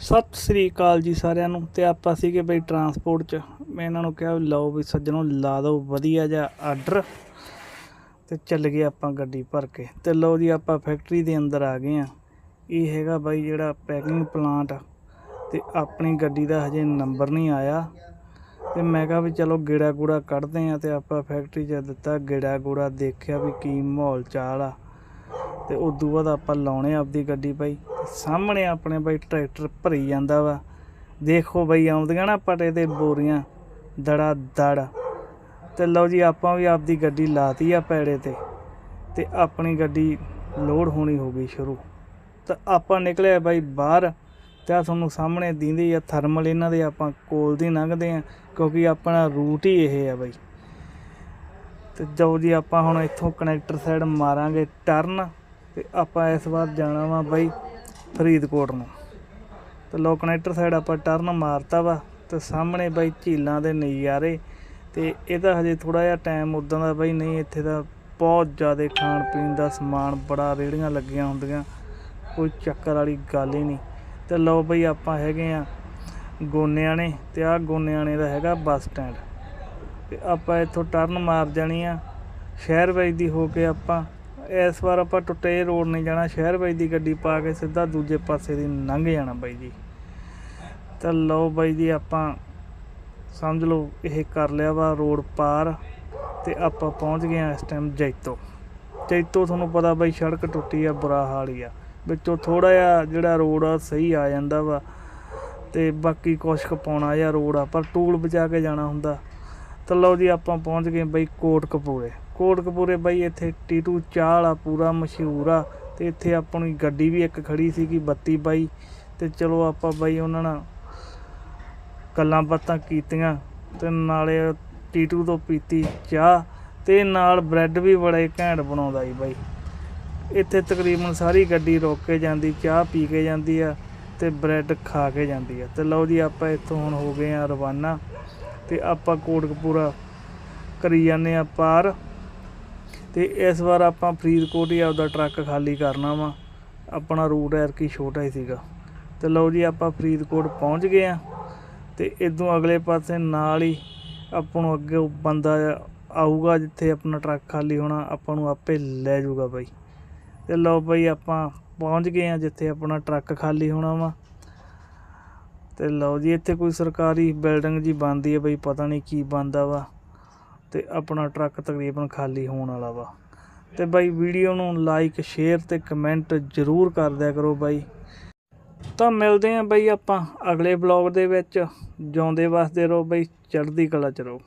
ਸਤਿ ਸ੍ਰੀ ਅਕਾਲ ਜੀ ਸਾਰਿਆਂ ਨੂੰ ਤੇ ਆਪਾਂ ਸੀਗੇ ਬਈ ਟਰਾਂਸਪੋਰਟ 'ਚ। ਮੈਂ ਇਹਨਾਂ ਨੂੰ ਕਿਹਾ ਵੀ ਲਓ ਵੀ ਸੱਜਣੋ, ਲਾ ਦਿਓ ਵਧੀਆ ਜਿਹਾ ਆਰਡਰ ਤੇ ਚੱਲ ਗਏ ਆਪਾਂ ਗੱਡੀ ਭਰ ਕੇ। ਤੇ ਲਓ ਜੀ ਆਪਾਂ ਫੈਕਟਰੀ ਦੇ ਅੰਦਰ ਆ ਗਏ ਆ ਇਹ ਹੈਗਾ ਬਾਈ ਜਿਹੜਾ ਪੈਕਿੰਗ ਪਲਾਂਟ ਤੇ ਆਪਣੀ ਗੱਡੀ ਦਾ ਹਜੇ ਨੰਬਰ ਨਹੀਂ ਆਇਆ। ਤੇ ਮੈਂ ਕਿਹਾ ਵੀ ਚਲੋ ਗੇੜਾ ਗੂੜਾ ਕੱਢਦੇ ਆ ਤੇ ਆਪਾਂ ਫੈਕਟਰੀ 'ਚ ਦਿੱਤਾ ਗੇੜਾ ਗੂੜਾ ਦੇਖਿਆ ਵੀ ਕੀ ਮਾਹੌਲ ਚਾਲ ਆ। ਤੇ ਉਦੋਂ ਬਾਅਦ ਆਪਾਂ ਲਾਉਣੇ ਆਪਦੀ ਗੱਡੀ ਬਾਈ। ਸਾਹਮਣੇ ਆਪਣੇ ਬਾਈ ਟਰੈਕਟਰ ਭਰੀ ਜਾਂਦਾ ਵਾ। ਦੇਖੋ ਬਾਈ, ਆਉਂਦੀਆਂ ਨਾ ਪਟੇ ਤੇ ਬੋਰੀਆਂ, ਦੜਾ ਦੜ। ਤੇ ਲਓ ਜੀ, ਆਪਾਂ ਵੀ ਆਪਦੀ ਗੱਡੀ ਲਾਤੀ ਆ ਪੈੜੇ ਤੇ। ਤੇ ਆਪਣੀ ਗੱਡੀ ਲੋਡ ਹੋਣੀ ਹੋ ਗਈ ਸ਼ੁਰੂ। ਤਾਂ ਆਪਾਂ ਨਿਕਲੇ ਬਾਈ ਬਾਹਰ। ਤੇ ਆਹ ਤੁਹਾਨੂੰ ਸਾਹਮਣੇ ਦਿੰਦੀ ਆ ਥਰਮਲ, ਇਹਨਾਂ ਦੇ ਆਪਾਂ ਕੋਲ ਦੀ ਲੰਘਦੇ ਆ, ਕਿਉਂਕਿ ਆਪਣਾ ਰੂਟ ਹੀ ਇਹ ਆ ਬਾਈ। ਤੇ ਜੋ ਜੀ, ਆਪਾਂ ਹੁਣ ਇੱਥੋਂ ਕਨੈਕਟਰ ਸਾਈਡ ਮਾਰਾਂਗੇ ਟਰਨ ਤੇ ਆਪਾਂ ਇਸ ਵਾਰ ਜਾਣਾ ਵਾ ਬਾਈ ਫਰੀਦਕੋਟ ਨੂੰ। ਤੇ ਲੋ ਕਨੈਕਟਰ ਸਾਈਡ ਆਪਾਂ ਟਰਨ ਮਾਰਤਾ ਵਾ ਤੇ ਸਾਹਮਣੇ ਬਾਈ ਝੀਲਾਂ ਦੇ ਨਜ਼ਾਰੇ ਤੇ ਇਹਦਾ ਹਜੇ ਥੋੜਾ ਜਿਹਾ ਟਾਈਮ ਉਦਾਂ ਦਾ ਬਾਈ ਨਹੀਂ, ਇੱਥੇ ਦਾ ਬਹੁਤ ਜ਼ਿਆਦਾ ਖਾਣ ਪੀਣ ਦਾ ਸਮਾਨ ਬੜਾ ਰੇੜੀਆਂ ਲੱਗੀਆਂ ਹੁੰਦੀਆਂ, ਕੋਈ ਚੱਕਰ ਵਾਲੀ ਗੱਲ ਹੀ ਨਹੀਂ। ਤੇ ਲਓ ਬਈ ਆਪਾਂ ਹੈਗੇ ਆ ਗੋਨਿਆਣੇ ਤੇ ਆਹ ਗੋਨਿਆਣੇ ਦਾ ਹੈਗਾ ਬੱਸ ਸਟੈਂਡ। ਤੇ ਆਪਾਂ ਇੱਥੋਂ ਟਰਨ ਮਾਰ ਜਾਣੀ ਆ, ਸ਼ਹਿਰ ਵਿੱਚ ਦੀ ਹੋ ਕੇ ਆਪਾਂ ਇਸ ਵਾਰ ਆਪਾਂ ਟੁੱਟੇ ਰੋਡ ਨਹੀਂ ਜਾਣਾ, ਸ਼ਹਿਰ ਬਾਈ ਦੀ ਗੱਡੀ ਪਾ ਕੇ ਸਿੱਧਾ ਦੂਜੇ ਪਾਸੇ ਦੀ ਲੰਘ ਜਾਣਾ ਬਾਈ ਜੀ। ਤਾਂ ਲਓ ਬਾਈ ਜੀ ਆਪਾਂ ਸਮਝ ਲਓ ਇਹ ਕਰ ਲਿਆ ਵਾ ਰੋਡ ਪਾਰ ਤੇ ਆਪਾਂ ਪਹੁੰਚ ਗਏ ਆ ਇਸ ਟਾਈਮ ਜੈਤੋ। ਜੈਤੋ ਤੁਹਾਨੂੰ ਪਤਾ ਬਾਈ ਸੜਕ ਟੁੱਟੀ ਆ, ਬੁਰਾ ਹਾਲ ਹੀ ਆ। ਵਿੱਚੋਂ ਥੋੜਾ ਜਿਹਾ ਜਿਹੜਾ ਰੋਡ ਆ, ਸਹੀ ਆ ਜਾਂਦਾ ਵਾ ਤੇ ਬਾਕੀ ਕੁਛ ਕੁ ਪਾਉਣਾ ਜਾਂ ਰੋਡ ਆ, ਪਰ ਟੂਲ ਬਚਾ ਕੇ ਜਾਣਾ ਹੁੰਦਾ। ਤਾਂ ਲਓ ਜੀ ਆਪਾਂ ਪਹੁੰਚ ਗਏ ਬਈ ਕੋਟ ਕਪੂਰੇ ਕੋਟ ਬਾਈ, ਇੱਥੇ ਟੀਟੂ ਚਾਹ ਵਾਲਾ ਪੂਰਾ ਮਸ਼ਹੂਰ ਆ। ਤੇ ਇੱਥੇ ਆਪਣੀ ਗੱਡੀ ਵੀ ਇੱਕ ਖੜੀ ਸੀਗੀ 32 ਬਾਈ। ਤੇ ਚਲੋ ਆਪਾਂ ਬਾਈ ਉਹਨਾਂ ਨਾਲ ਗੱਲਾਂ ਬਾਤਾਂ ਕੀਤੀਆਂ। ਤੇ ਨਾਲੇ ਟੀਟੂ ਤੋਂ ਪੀਤੀ ਚਾਹ। ਤੇ ਨਾਲ ਬ੍ਰੈਡ ਵੀ ਬੜਾ ਘੈਂਟ ਬਣਾਉਂਦਾ ਜੀ ਬਾਈ। ਇੱਥੇ ਤਕਰੀਬਨ ਸਾਰੀ ਗੱਡੀ ਰੋਕ ਕੇ ਜਾਂਦੀ, ਚਾਹ ਪੀ ਕੇ ਜਾਂਦੀ ਆ ਤੇ ਬ੍ਰੈਡ ਖਾ ਕੇ ਜਾਂਦੀ ਆ। ਤੇ ਲਓ ਜੀ ਆਪਾਂ ਇੱਥੋਂ ਹੁਣ ਹੋ ਗਏ ਆ ਰਵਾਨਾ। ਤੇ ਆਪਾਂ ਕੋਟਕਪੂਰਾ ਕਰੀ ਜਾਂਦੇ ਆ ਪਾਰ। ਤੇ ਇਸ ਵਾਰ ਆਪਾਂ ਫਰੀਦਕੋਟ ਹੀ ਆਪਦਾ ਟਰੱਕ ਖਾਲੀ ਕਰਨਾ ਵਾ। ਆਪਣਾ ਰੂਟ ਐਰ ਕੀ ਛੋਟਾ ਹੀ ਸੀਗਾ। ਤੇ ਲਓ ਜੀ, ਆਪਾਂ ਫਰੀਦਕੋਟ ਪਹੁੰਚ ਗਏ ਆ ਤੇ ਇਦੋਂ ਅਗਲੇ ਪਾਸੇ ਨਾਲ ਹੀ ਆਪਾਂ ਨੂੰ ਅੱਗੇ ਉਹ ਬੰਦਾ ਆਊਗਾ ਜਿੱਥੇ ਆਪਣਾ ਟਰੱਕ ਖਾਲੀ ਹੋਣਾ, ਆਪਾਂ ਨੂੰ ਆਪੇ ਲੈ ਜਾਊਗਾ ਬਾਈ। ਤੇ ਲਓ ਬਾਈ, ਆਪਾਂ ਪਹੁੰਚ ਗਏ ਆ ਜਿੱਥੇ ਆਪਣਾ ਟਰੱਕ ਖਾਲੀ ਹੋਣਾ ਵਾ। ਤੇ ਲਓ ਜੀ, ਇੱਥੇ ਕੋਈ ਸਰਕਾਰੀ ਬਿਲਡਿੰਗ ਜੀ ਬਣਦੀ ਹੈ ਬਈ, ਪਤਾ ਨਹੀਂ ਕੀ ਬਣਦਾ ਵਾ। ਤੇ ਆਪਣਾ ਟਰੱਕ ਤਕਰੀਬਨ ਖਾਲੀ ਹੋਣ ਵਾਲਾ ਵਾ। ਤੇ ਬਾਈ ਵੀਡੀਓ ਨੂੰ ਲਾਈਕ ਸ਼ੇਅਰ ਤੇ ਕਮੈਂਟ ਜ਼ਰੂਰ ਕਰ ਦਿਆ ਕਰੋ ਬਾਈ। ਤਾਂ ਮਿਲਦੇ ਆਂ ਬਾਈ ਆਪਾਂ ਅਗਲੇ ਬਲੌਗ ਦੇ ਵਿੱਚ। ਜਿਉਂਦੇ ਵਸਦੇ ਰਹੋ ਬਾਈ, ਚੜ੍ਹਦੀ ਕਲਾ ਚ ਰਹੋ।